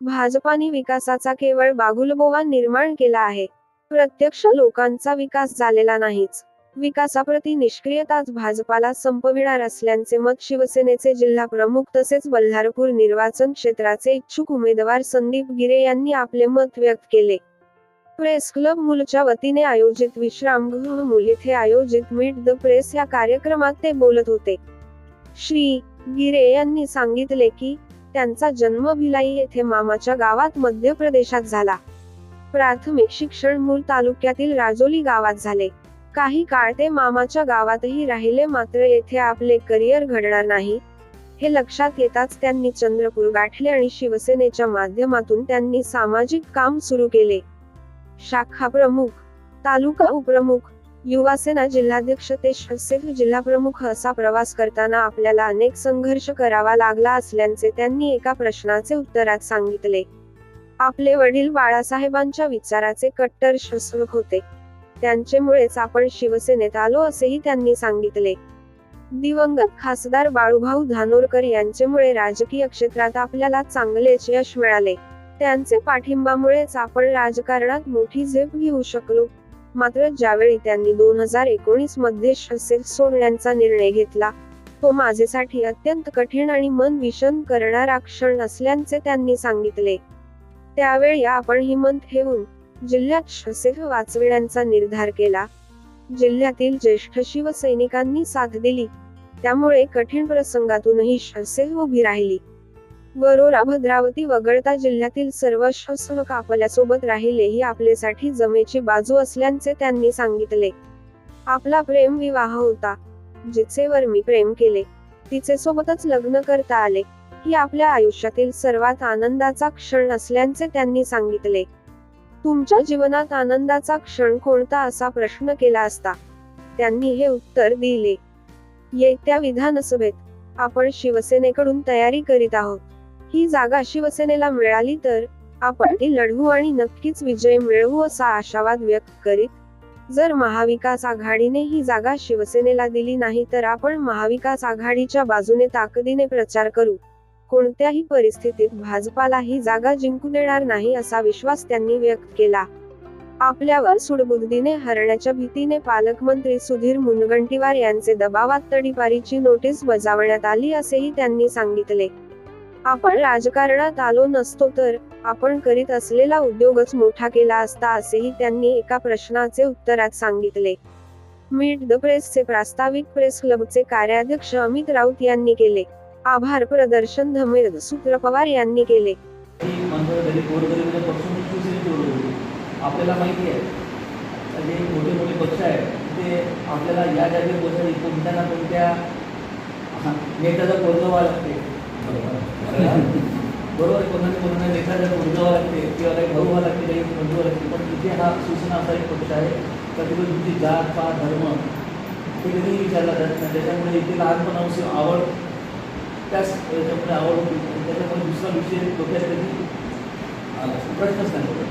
भाजपाने विकासाचा केवळ बागुलबोवा निर्माण केला आहे. प्रत्यक्ष लोकांचा विकास झालेला नाहीच. विकासाप्रती निष्क्रियताच भाजपाला संपविणार असल्याचे मत शिवसेनेचे जिल्हा प्रमुख तसेच बल्हारपूर निर्वाचन क्षेत्राचे इच्छुक उमेदवार संदीप गिरे यांनी आपले मत व्यक्त केले. प्रेस क्लब मुलच्या वतीने आयोजित विश्रामगृह मुल येथे आयोजित मीट द प्रेस या कार्यक्रमात ते बोलत होते. श्री गिरे यांनी सांगितले की त्यांचा जन्म भिलाई येथे मामाच्या गावात मध्य प्रदेशात झाला. प्राथमिक शिक्षण मूल तालुक्यातील राजोली गावात झाले. काही काळ ते मामाच्या गावातही राहिले मात्र येथे आपले करिअर घडणार नाही. हे लक्षात येताच त्यांनी चंद्रपूर गाठले आणि शिवसेनेच्या माध्यमातून त्यांनी सामाजिक काम सुरू केले. शाखा प्रमुख तालुका उपप्रमुख युवासेना जिल्हाध्यक्ष ते शसेफ जिल्हा प्रमुख असा प्रवास करताना आपल्याला अनेक संघर्ष करावा लागला असल्याचे त्यांनी एका प्रश्नाचे उत्तरात सांगितले. आपले वडील बाळासाहेबांच्या विचाराचे कट्टर शस्त्र होते. त्यांच्यामुळेच आपण शिवसेनेत आलो असेही त्यांनी सांगितले. दिवंगत खासदार बाळूभाऊ धानोरकर यांच्यामुळे राजकीय क्षेत्रात आपल्याला चांगलेच यश मिळाले. त्यांचे पाठिंबामुळेच आपण राजकारणात मोठी झेप घेऊ शकलो. मात्र ज्यावेळी त्यांनी दोन हजार एकोणीसमध्ये शसेल सोडण्याचा निर्णय घेतला तो माझ्यासाठी अत्यंत कठीण आणि मन विषण करणारा क्षण असल्याचे त्यांनी सांगितले. त्यावेळी आपण हिमंत ठेवून जिल्ह्यात शसेल वाचविण्याचा निर्धार केला. जिल्ह्यातील ज्येष्ठ शिवसैनिकांनी साथ दिली. त्यामुळे कठीण प्रसंगातूनही शसेल उभी राहिली. वरोरा भद्रावती वगळता जिल्ह्यातील सर्व शस्त्रक आपल्यासोबत राहिले ही आपल्यासाठी जमेची बाजू असल्याचे त्यांनी सांगितले. आपला प्रेम विवाह होता. जिचेवर मी प्रेम केले. तिचे सोबतच लग्न करता आले. ही आपल्या आयुष्यातील सर्वात आनंदाचा क्षण असल्याचे त्यांनी सांगितले. तुमच्या जीवनात आनंदाचा क्षण कोणता असा प्रश्न केला असता? त्यांनी हे उत्तर दिले. येत्या विधानसभेत आपण शिवसेनेकडून तयारी करीत आहोत. ही जागा शिवसेनेला मिळाली तर आपण ती लढवू आणि नक्कीच विजय मिळवू असा आशावाद व्यक्त करीत जर महाविकास आघाडीने ही जागा शिवसेनेला दिली नाही तर आपण महाविकास आघाडीच्या बाजूने ताकदीने प्रचार करू. कोणत्याही परिस्थितीत भाजपाला ही जागा जिंकू देणार नाही असा विश्वास त्यांनी व्यक्त केला. आपल्यावर सुडबुद्धीने हरण्याच्या भीतीने पालकमंत्री सुधीर मुनगंटीवार यांचे दबावात तडीपारीची नोटीस बजावण्यात आली असेही त्यांनी सांगितले. आपण राजकारणात आलो नसतो तर आपण करीत असलेला उद्योगच मोठा केला असता असेही त्यांनी एका प्रश्नाचे उत्तरात सांगितले. मीट द प्रेसचे प्रास्ताविक प्रेस क्लबचे कार्याध्यक्ष अमित राऊत यांनी केले. आभार प्रदर्शन धमेद सूत्र पवार यांनी केले. आपल्याला माहिती आहे. जे मोठे मोठे पक्ष आहेत ते आपल्याला या जागेवर बसायला कोणत्या ना कोणत्या हा, नेत्याचा कोरगावा लागते. बरोबर कोणाने कोणाने कोणा लागते किंवा काही भाऊ व्हावं लागते काही बंधू लागते पण तिथे हा सूचना असा एक पक्ष आहे का तिथे तुमची जात पात धर्म ते कधी विचारला जात नाही त्याच्यामुळे इथे लहानपणापासून आवड त्याच याच्यामुळे आवड होती त्याच्यामुळे दुसरा विषय डोक्यात कधी प्रश्नच नाही.